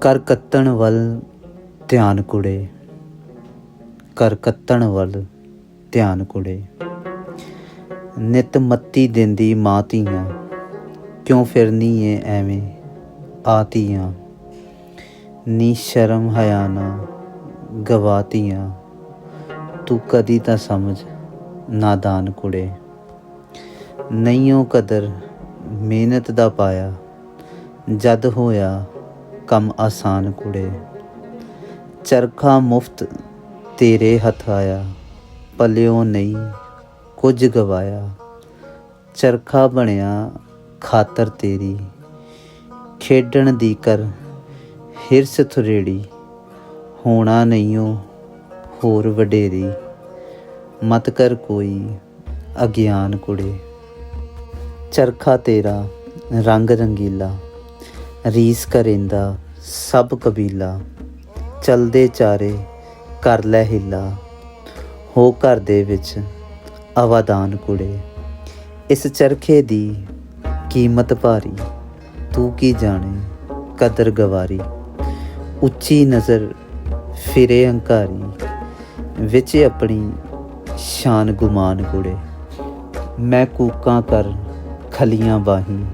ਕਰ ਕੱਤਣ ਵੱਲ ਧਿਆਨ ਕੁੜੇ। ਕਰ ਕੱਤਣ ਵੱਲ ਧਿਆਨ ਕੁੜੇ। ਨਿਤ ਮੱਤੀ ਦਿੰਦੀ ਮਾਂ ਧੀਆਂ, ਕਿਉਂ ਫਿਰਨੀ ਏ ਐਵੇਂ ਆਤੀਆਂ ਨੀ ਸ਼ਰਮ ਹਯਾ ਨਾ ਗਵਾਤੀਆਂ ਤੂੰ ਕਦੀ ਤਾਂ ਸਮਝ ਨਾਦਾਨ ਕੁੜੇ। ਨਹੀਂਓ ਕਦਰ ਮਿਹਨਤ ਦਾ ਪਾਇਆ, ਜਦ ਹੋਇਆ ਕੰਮ ਆਸਾਨ ਕੁੜੇ। ਚਰਖਾ ਮੁਫਤ ਤੇਰੇ ਹੱਥ ਆਇਆ, ਪਲਿਓ ਨਹੀਂ ਕੁਝ ਗਵਾਇਆ। ਚਰਖਾ ਬਣਿਆ ਖਾਤਰ ਤੇਰੀ, ਖੇਡਣ ਦੀ ਕਰ ਹਿਰਸ ਥੁਰੇੜੀ, ਹੋਣਾ ਨਹੀਂਓ ਹੋਰ ਵਡੇਰੀ, ਮਤ ਕਰ ਕੋਈ ਅਗਿਆਨ ਕੁੜੇ। ਚਰਖਾ ਤੇਰਾ ਰੰਗ ਰੰਗੀਲਾ ਰੀਸ ਕਰੇਂਦਾ ਸਭ ਕਬੀਲਾ, ਚਲਦੇ ਚਾਰੇ ਕਰ ਲੈ ਹਿੱਲਾ। ਹੋ ਘਰ ਦੇ ਵਿੱਚ ਆਵਾਦਾਨ ਕੁੜੇ, ਇਸ ਚਰਖੇ ਦੀ ਕੀਮਤ ਭਾਰੀ, ਤੂੰ ਕੀ ਜਾਣੇ ਕਦਰ ਗਵਾਰੀ। ਉੱਚੀ ਨਜ਼ਰ ਫਿਰੇ ਹੰਕਾਰੀ, ਵਿੱਚ ਆਪਣੀ ਸ਼ਾਨ ਗੁਮਾਨ ਕੁੜੇ। ਮੈਂ ਕੂਕਾਂ ਕਰ ਖਲੀਆਂ ਬਾਹੀ,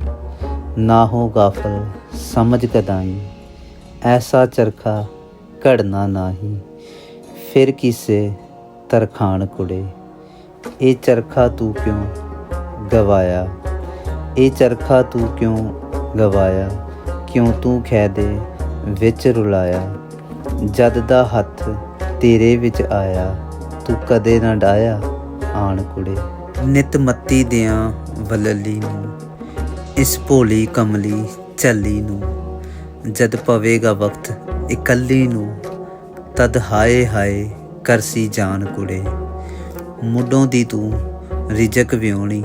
ਨਾ ਹੋ ਗਾਫਲ ਸਮਝ ਕਦਾਈ, ਐਸਾ ਚਰਖਾ ਘੜਨਾ ਨਾਹੀ, ਫਿਰ ਕਿਸੇ ਤਰਖਾਣ ਕੁੜੇ। ਇਹ ਚਰਖਾ ਤੂੰ ਕਿਉਂ ਗਵਾਇਆ? ਇਹ ਚਰਖਾ ਤੂੰ ਕਿਉਂ ਗਵਾਇਆ? ਕਿਉਂ ਤੂੰ ਖੈ ਦੇ ਵਿੱਚ ਰੁਲਾਇਆ? ਜਦ ਦਾ ਹੱਥ ਤੇਰੇ ਵਿੱਚ ਆਇਆ, ਤੂੰ ਕਦੇ ਨਾ ਡਾਇਆ ਆਣ ਕੁੜੇ। ਨਿਤ ਮੱਤੀ ਦਿਆਂ ਵਲਲੀ ਨੂੰ, ਇਸ ਭੋਲੀ ਕਮਲੀ ਚੱਲੀ ਨੂੰ, ਜਦ ਪਵੇਗਾ ਵਕਤ ਇਕੱਲੀ ਨੂੰ, ਤਦ ਹਾਏ ਹਾਏ ਕਰਸੀ ਜਾਨ ਕੁੜੇ। ਮੁੱਢੋਂ ਦੀ ਤੂੰ ਰਿਜਕ ਵਿਉਣੀ,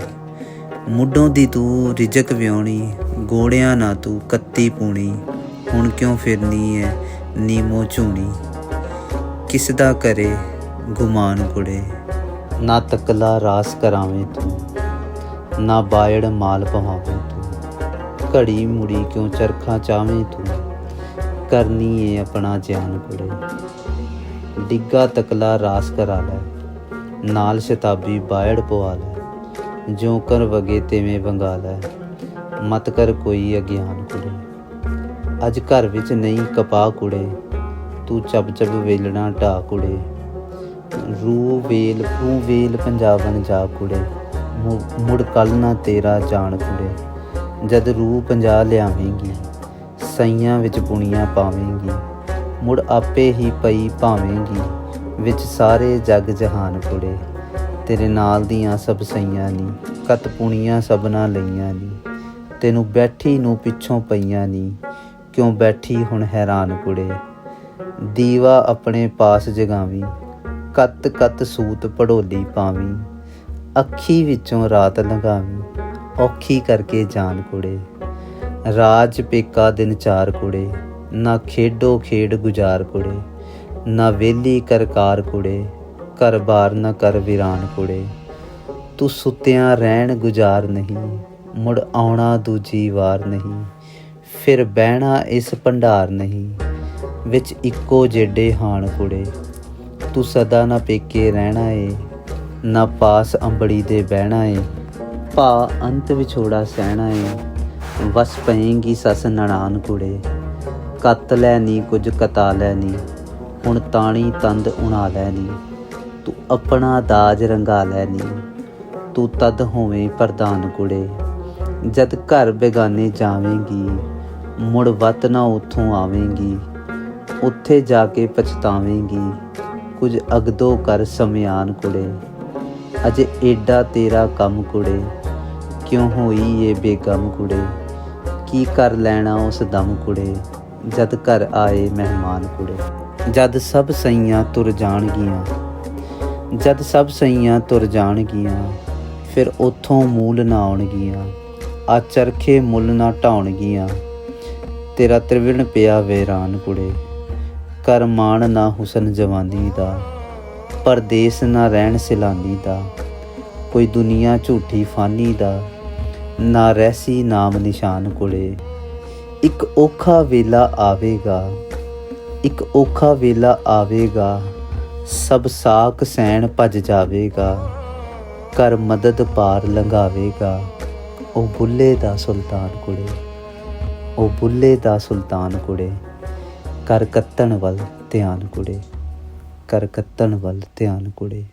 ਮੁੱਢੋਂ ਦੀ ਤੂੰ ਰਿਜਕ ਵਿਉਣੀ ਗੋੜਿਆਂ ਨਾ ਤੂੰ ਕੱਤੀ ਪੂਣੀ, ਹੁਣ ਕਿਉਂ ਫਿਰਨੀ ਐ ਨੀਮੋ ਝੂਣੀ? ਕਿਸ ਦਾ ਕਰੇ ਗੁਮਾਨ ਕੁੜੇ? ਨਾ ਤਕਲਾ ਰਾਸ ਕਰਾਵੇਂ ਤੂੰ, ਨਾ ਬਾਇੜ ਮਾਲ ਪਵਾਵੇਂ। ਘੜੀ ਮੁੜੀ ਕਿਉਂ ਚਰਖਾ ਚਾਵੇਂ ਤੂੰ? ਕਰਨੀ ਏ ਆਪਣਾ ਜਾਨ ਕੁੜੇ ਡਿੱਗਾ ਤਕਲਾ ਰਾਸ ਕਰਾ ਲੈ, ਨਾਲ ਸ਼ਤਾਬੀ ਬਾਇੜ ਪਵਾ ਲੈ। ਜਿਉ ਕਰ ਵਗੇ ਤੇਵੇਂ ਵੰਗਾ ਲੈ, ਮਤ ਕਰ ਕੋਈ ਅਗਿਆਨ ਕੁੜੇ ਅੱਜ ਘਰ ਵਿੱਚ ਨਹੀਂ ਕਪਾ ਕੁੜੇ, ਤੂੰ ਚੱਬ ਚੱਬ ਵੇਲਣਾ ਢਾ ਕੁੜੇ। ਰੂ ਵੇਲ ਰੂ ਵੇਲ ਪੰਜਾਬਨ ਜਾ ਕੁੜੇ ਮੁੜ ਕੱਲ ਨਾ ਤੇਰਾ ਜਾਣ ਕੁੜੇ। ਜਦ ਰੂਹ ਪੰਜਾ ਲਿਆਵੇਂਗੀ, ਸਈਆਂ ਵਿੱਚ ਪੁਣੀਆਂ ਪਾਵੇਂਗੀ, ਮੁੜ ਆਪੇ ਹੀ ਪਈ ਭਾਵੇਂਗੀ, ਵਿੱਚ ਸਾਰੇ ਜਗ ਜਹਾਨ ਪੁੜੇ, ਤੇਰੇ ਨਾਲ ਦੀਆਂ ਸਭ ਸਈਆਂ ਨੀ, ਕਤ ਪੁਣੀਆਂ ਸਭਨਾ ਲਈਆਂ ਨੀ, ਤੈਨੂੰ ਬੈਠੀ ਨੂੰ ਪਿੱਛੋਂ ਪਈਆਂ ਨੀ, ਕਿਉਂ ਬੈਠੀ ਹੁਣ ਹੈਰਾਨ ਕੁੜੇ ਦੀਵਾ ਆਪਣੇ ਪਾਸ ਜਗਾਵੀਂ, ਕਤ ਕਤ ਸੂਤ ਪੜੋਲੀ ਪਾਵੀਂ, ਅੱਖੀ ਵਿੱਚੋਂ ਰਾਤ ਲੰਘਾਵੀਂ ਔਖੀ ਕਰਕੇ ਜਾਨ ਕੁੜੇ। ਰਾਜ ਪੇਕਾ ਦਿਨ ਚਾਰ ਕੁੜੇ, ਨਾ ਖੇਡੋ ਖੇਡ ਗੁਜ਼ਾਰ ਕੁੜੇ, ਨਾ ਵੇਲੀ ਕਰਕਾਰ ਕੁੜੇ, ਘਰ ਬਾਰ ਨਾ ਕਰ ਵੀਰਾਨ ਕੁੜੇ। ਤੂੰ ਸੁੱਤਿਆਂ ਰਹਿਣ ਗੁਜ਼ਾਰ ਨਹੀਂ, ਮੁੜ ਆਉਣਾ ਦੂਜੀ ਵਾਰ ਨਹੀਂ, ਫਿਰ ਬਹਿਣਾ ਇਸ ਭੰਡਾਰ ਨਹੀਂ, ਵਿੱਚ ਇੱਕੋ ਜੇਡੇ ਹਾਣ ਕੁੜੇ। ਤੂੰ ਸਦਾ ਨਾ ਪੇਕੇ ਰਹਿਣਾ ਏ, ਨਾ ਪਾਸ ਅੰਬੜੀ ਦੇ ਬਹਿਣਾ ਏ ਭਾ ਅੰਤ ਵਿਛੋੜਾ ਸਹਿਣਾ ਏ, ਵਸ ਪਏਗੀ ਸਸ ਨਣਾਨ ਕੁੜੇ। ਕੱਤ ਲੈ ਨੀ, ਕੁਝ ਕਤਾ ਲੈ ਨੀ, ਹੁਣ ਤਾਣੀ ਤੰਦ ਉਣਾ ਲੈ ਨੀ। ਤੂੰ ਆਪਣਾ ਦਾਜ ਰੰਗਾ ਲੈ ਨੀ, ਤੂੰ ਤਦ ਹੋਵੇਂ ਪ੍ਰਧਾਨ ਕੁੜੇ। ਜਦ ਘਰ ਬੇਗਾਨੇ ਜਾਵੇਂਗੀ, ਮੁੜ ਵਤ ਨਾ ਉਥੋਂ ਆਵੇਂਗੀ, ਉੱਥੇ ਜਾ ਕੇ ਪਛਤਾਵੇਂਗੀ, ਕੁਝ ਅਗਦੋ ਕਰ ਸਮਿਆਨ ਕੁੜੇ। ਅਜੇ ਏਡਾ ਤੇਰਾ ਕੰਮ ਕੁੜੇ ਕਿਉਂ ਹੋਈ ਏ ਬੇਗਮ ਕੁੜੇ? ਕੀ ਕਰ ਲੈਣਾ ਉਸ ਦਮ ਕੁੜੇ? ਜਦ ਘਰ ਆਏ ਮਹਿਮਾਨ ਕੁੜੇ। ਜਦ ਸਭ ਸਈਆਂ ਤੁਰ ਜਾਣਗੀਆਂ। ਜਦ ਸਭ ਸਈਆਂ ਤੁਰ ਜਾਣਗੀਆਂ, ਫਿਰ ਉਥੋਂ ਮੂਲ ਨਾ ਆਉਣਗੀਆਂ। ਆ ਚਰਖੇ ਮੁੱਲ ਨਾ ਢਾਉਣਗੀਆਂ। ਤੇਰਾ ਤ੍ਰਿਵਿਣ ਪਿਆ ਵੇਰਾਨ ਕੁੜੇ। ਕਰ ਮਾਣ ਨਾ ਹੁਸਨ ਜਵਾਨੀ ਦਾ। ਪਰਦੇਸ ਨਾ ਰਹਿਣ ਸਿਲਾਨੀ ਦਾ। ਕੋਈ ਦੁਨੀਆ ਝੂਠੀ ਫਾਨੀ ਦਾ। ਨਾ ਰਹਿਸੀ ਨਾਮ ਨਿਸ਼ਾਨ ਕੁੜੇ ਇੱਕ ਔਖਾ ਵੇਲਾ ਆਵੇਗਾ, ਇੱਕ ਔਖਾ ਵੇਲਾ ਆਵੇਗਾ, ਸਭ ਸਾਕ ਸੈਣ ਭੱਜ ਜਾਵੇਗਾ ਕਰ ਮਦਦ ਪਾਰ ਲੰਘਾਵੇਗਾ। ਉਹ ਬੁੱਲੇ ਦਾ ਸੁਲਤਾਨ ਕੁੜੇ ਉਹ ਬੁੱਲੇ ਦਾ ਸੁਲਤਾਨ ਕੁੜੇ ਕਰ ਕੱਤਣ ਵੱਲ ਧਿਆਨ ਕੁੜੇ ਕਰ ਕੱਤਣ ਵੱਲ ਧਿਆਨ ਕੁੜੇ